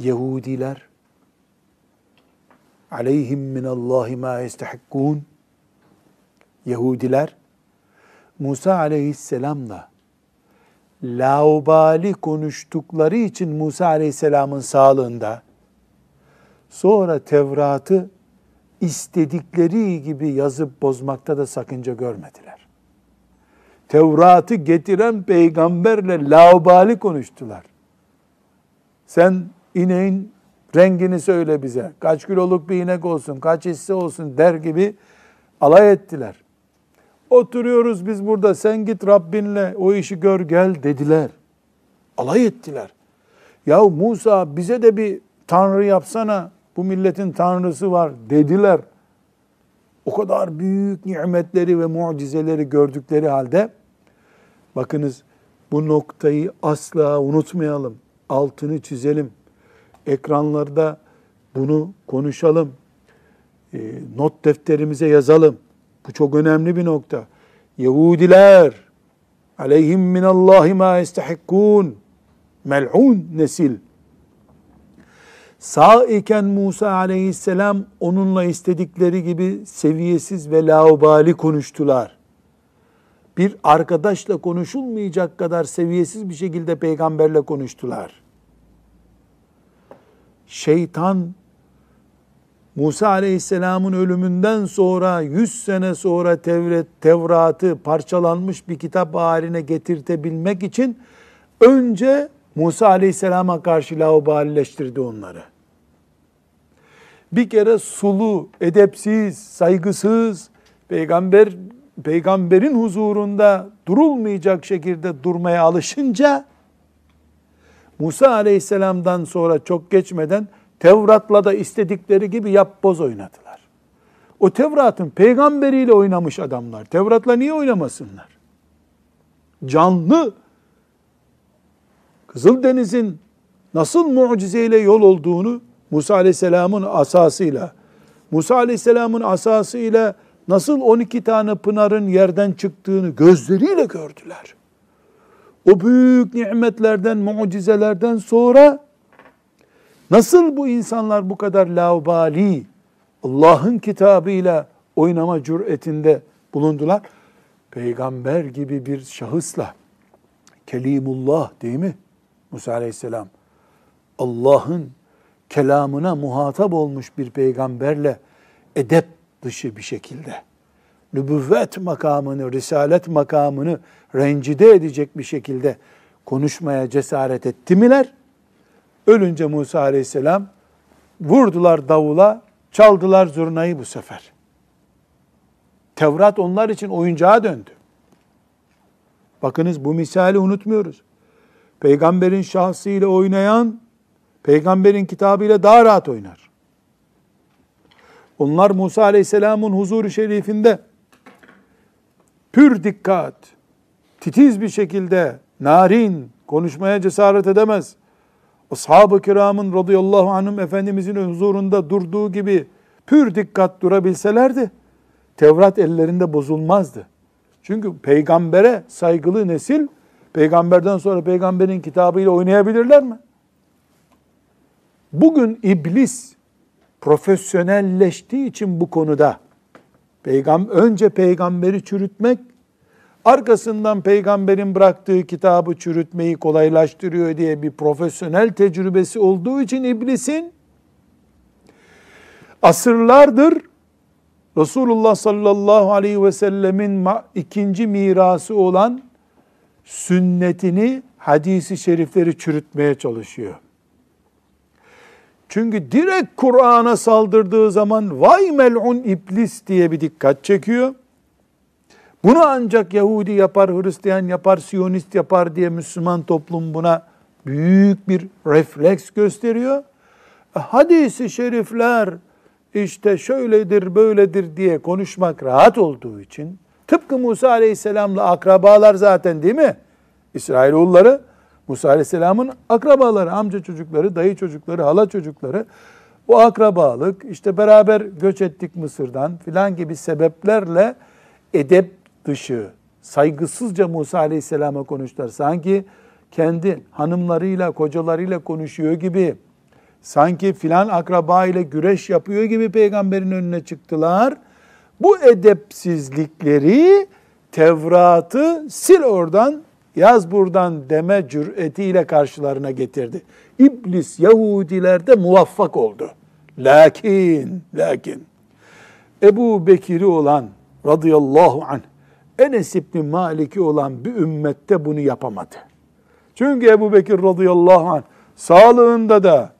Yahudiler aleyhim minallahi ma yestehikkun Yahudiler Musa aleyhisselamla laubali konuştukları için Musa aleyhisselamın sağlığında sonra Tevrat'ı istedikleri gibi yazıp bozmakta da sakınca görmediler. Tevrat'ı getiren peygamberle laubali konuştular. Sen ineğin rengini söyle bize. Kaç kiloluk bir inek olsun, kaç hisse olsun der gibi alay ettiler. Oturuyoruz biz burada sen git Rabbinle o işi gör gel dediler. Alay ettiler. Ya Musa bize de bir tanrı yapsana bu milletin tanrısı var dediler. O kadar büyük nimetleri ve mucizeleri gördükleri halde bakınız bu noktayı asla unutmayalım. Altını çizelim. Ekranlarda bunu konuşalım. E, not defterimize yazalım. Bu çok önemli bir nokta. Yahudiler aleyhim minallahi ma yestehikkun mel'un nesil sağ iken Musa aleyhisselam onunla istedikleri gibi seviyesiz ve laubali konuştular. Bir arkadaşla konuşulmayacak kadar seviyesiz bir şekilde peygamberle konuştular. Şeytan Musa Aleyhisselam'ın ölümünden sonra 100 sene sonra Tevret, Tevrat'ı parçalanmış bir kitap haline getirtebilmek için önce Musa Aleyhisselam'a karşı laubalileştirdi onları. Bir kere sulu, edepsiz, saygısız, peygamber peygamberin huzurunda durulmayacak şekilde durmaya alışınca Musa Aleyhisselam'dan sonra çok geçmeden Tevrat'la da istedikleri gibi yap boz oynadılar. O Tevrat'ın peygamberiyle oynamış adamlar. Tevrat'la niye oynamasınlar? Canlı Kızıldeniz'in nasıl mucizeyle yol olduğunu Musa Aleyhisselam'ın asasıyla, Musa Aleyhisselam'ın asasıyla nasıl 12 tane pınarın yerden çıktığını gözleriyle gördüler. O büyük nimetlerden, mucizelerden sonra nasıl bu insanlar bu kadar laubali, Allah'ın kitabıyla oynama cüretinde bulundular? Peygamber gibi bir şahısla, Kelimullah değil mi? Musa Aleyhisselam. Allah'ın kelamına muhatap olmuş bir peygamberle edep dışı bir şekilde nübüvvet makamını, risalet makamını rencide edecek bir şekilde konuşmaya cesaret etti miler? Ölünce Musa aleyhisselam vurdular davula, çaldılar zurnayı bu sefer. Tevrat onlar için oyuncağa döndü. Bakınız bu misali unutmuyoruz. Peygamberin şahsıyla oynayan, peygamberin kitabıyla daha rahat oynar. Onlar Musa Aleyhisselam'ın huzuru şerifinde pür dikkat, titiz bir şekilde narin konuşmaya cesaret edemez. Ashab-ı kiramın radıyallahu anhüm Efendimizin huzurunda durduğu gibi pür dikkat durabilselerdi, Tevrat ellerinde bozulmazdı. Çünkü peygambere saygılı nesil, peygamberden sonra peygamberin kitabıyla oynayabilirler mi? Bugün iblis profesyonelleştiği için bu konuda Peygam önce peygamberi çürütmek, arkasından peygamberin bıraktığı kitabı çürütmeyi kolaylaştırıyor diye bir profesyonel tecrübesi olduğu için iblisin asırlardır Resulullah sallallahu aleyhi ve sellemin ikinci mirası olan sünnetini, hadisi şerifleri çürütmeye çalışıyor. Çünkü direkt Kur'an'a saldırdığı zaman vay mel'un iblis diye bir dikkat çekiyor. Bunu ancak Yahudi yapar, Hristiyan yapar, Siyonist yapar diye Müslüman toplum buna büyük bir refleks gösteriyor. E, hadisi şerifler işte şöyledir, böyledir diye konuşmak rahat olduğu için tıpkı Musa Aleyhisselam'la akrabalar zaten değil mi? İsrailoğulları Musa Aleyhisselam'ın akrabaları, amca çocukları, dayı çocukları, hala çocukları o akrabalık işte beraber göç ettik Mısır'dan filan gibi sebeplerle edep dışı, saygısızca Musa Aleyhisselam'a konuştular. Sanki kendi hanımlarıyla, kocalarıyla konuşuyor gibi sanki filan akraba ile güreş yapıyor gibi peygamberin önüne çıktılar. Bu edepsizlikleri Tevrat'ı sil oradan yaz buradan deme cüretiyle karşılarına getirdi. İblis Yahudilerde muvaffak oldu. Lakin, lakin Ebu Bekir'i olan radıyallahu anh Enes İbni Malik'i olan bir ümmette bunu yapamadı. Çünkü Ebu Bekir radıyallahu anh sağlığında da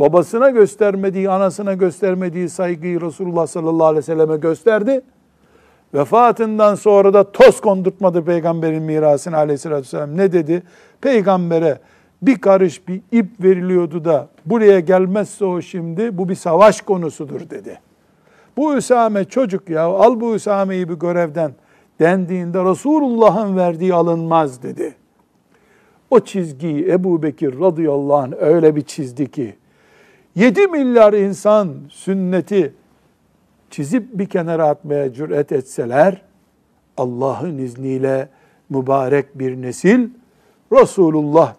babasına göstermediği, anasına göstermediği saygıyı Resulullah sallallahu aleyhi ve selleme gösterdi. Vefatından sonra da toz kondurtmadı peygamberin mirasını aleyhissalatü vesselam. Ne dedi? Peygambere bir karış bir ip veriliyordu da buraya gelmezse o şimdi bu bir savaş konusudur dedi. Bu Üsame çocuk ya al bu Üsame'yi bir görevden dendiğinde Resulullah'ın verdiği alınmaz dedi. O çizgiyi Ebu Bekir radıyallahu anh öyle bir çizdi ki 7 milyar insan sünneti çizip bir kenara atmaya cüret etseler Allah'ın izniyle mübarek bir nesil Resulullah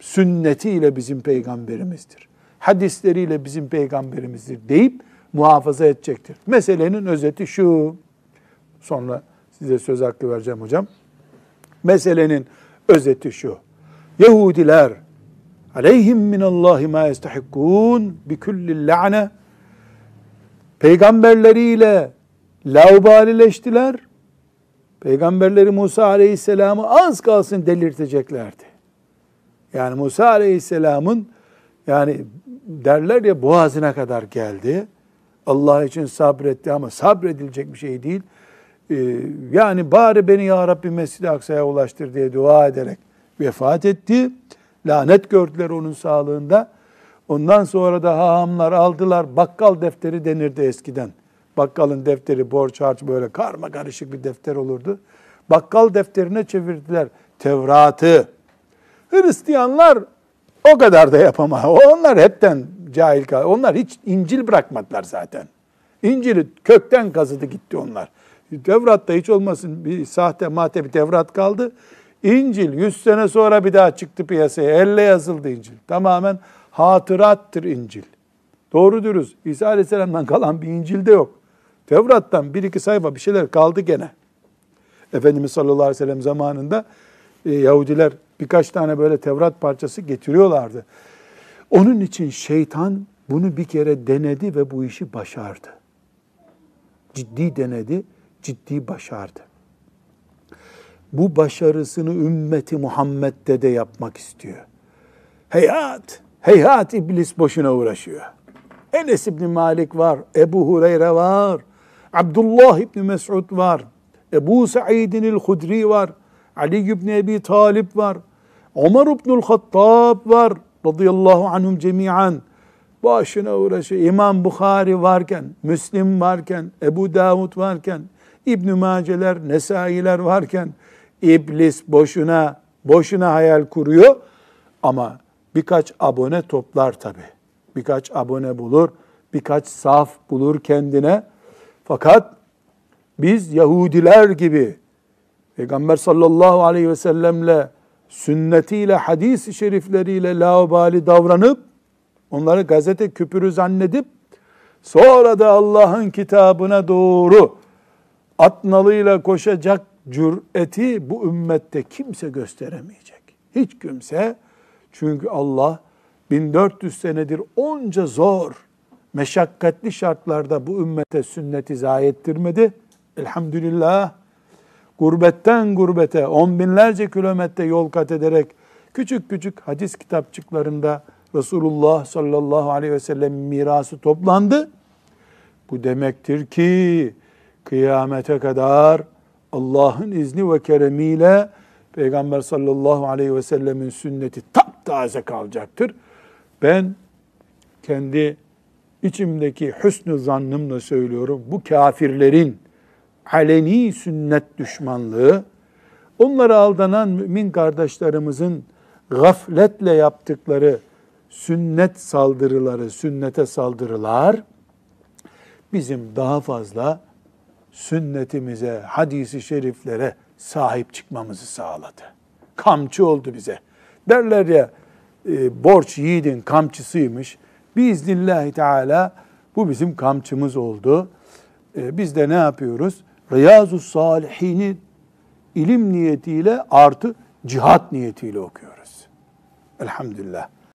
sünnetiyle bizim peygamberimizdir. Hadisleriyle bizim peygamberimizdir deyip muhafaza edecektir. Meselenin özeti şu. Sonra size söz hakkı vereceğim hocam. Meselenin özeti şu. Yahudiler aleyhim minallahi ma yestahikkun bi kulli la'ne peygamberleriyle laubalileştiler. Peygamberleri Musa Aleyhisselam'ı az kalsın delirteceklerdi. Yani Musa Aleyhisselam'ın yani derler ya boğazına kadar geldi. Allah için sabretti ama sabredilecek bir şey değil. Ee, yani bari beni ya Rabbi Mescid-i Aksa'ya ulaştır diye dua ederek vefat etti. Lanet gördüler onun sağlığında. Ondan sonra da hahamlar aldılar. Bakkal defteri denirdi eskiden. Bakkalın defteri borç harç böyle karma karışık bir defter olurdu. Bakkal defterine çevirdiler Tevrat'ı. Hristiyanlar o kadar da yapamaz. Onlar hepten cahil kaldı. Onlar hiç İncil bırakmadılar zaten. İncil'i kökten kazıdı gitti onlar. Tevrat'ta hiç olmasın bir sahte mahte bir Tevrat kaldı. İncil 100 sene sonra bir daha çıktı piyasaya. Elle yazıldı İncil. Tamamen hatırattır İncil. Doğru dürüst. İsa Aleyhisselam'dan kalan bir İncil de yok. Tevrat'tan bir iki sayfa bir şeyler kaldı gene. Efendimiz sallallahu aleyhi ve sellem zamanında e, Yahudiler birkaç tane böyle Tevrat parçası getiriyorlardı. Onun için şeytan bunu bir kere denedi ve bu işi başardı. Ciddi denedi, ciddi başardı. Bu başarısını ümmeti Muhammed'de de yapmak istiyor. Heyhat, heyhat iblis boşuna uğraşıyor. Enes İbni Malik var, Ebu Hureyre var, Abdullah İbni Mes'ud var, Ebu Sa'idin el-Hudri var, Ali İbni Ebi Talib var, Ömer İbnül Hattab var, radıyallahu anhum cemiyan başına uğraşıyor. İmam Bukhari varken, Müslim varken, Ebu Davud varken, İbn Maceler, Nesailer varken iblis boşuna boşuna hayal kuruyor ama birkaç abone toplar tabi. Birkaç abone bulur, birkaç saf bulur kendine. Fakat biz Yahudiler gibi Peygamber sallallahu aleyhi ve sellemle sünnetiyle, hadis-i şerifleriyle laubali davranıp, onları gazete küpürü zannedip, sonra da Allah'ın kitabına doğru atnalıyla koşacak cüreti bu ümmette kimse gösteremeyecek. Hiç kimse. Çünkü Allah 1400 senedir onca zor, meşakkatli şartlarda bu ümmete sünneti zayi ettirmedi. Elhamdülillah gurbetten gurbete on binlerce kilometre yol kat ederek küçük küçük hadis kitapçıklarında Resulullah sallallahu aleyhi ve sellem mirası toplandı. Bu demektir ki kıyamete kadar Allah'ın izni ve keremiyle Peygamber sallallahu aleyhi ve sellemin sünneti taptaze kalacaktır. Ben kendi içimdeki hüsnü zannımla söylüyorum. Bu kafirlerin aleni sünnet düşmanlığı, onlara aldanan mümin kardeşlerimizin gafletle yaptıkları sünnet saldırıları, sünnete saldırılar bizim daha fazla sünnetimize, hadisi şeriflere sahip çıkmamızı sağladı. Kamçı oldu bize. Derler ya e, borç yiğidin kamçısıymış. Biiznillahü Teala bu bizim kamçımız oldu. Ee, biz de ne yapıyoruz? Riyazu Salihini ilim niyetiyle artı cihat niyetiyle okuyoruz. Elhamdülillah.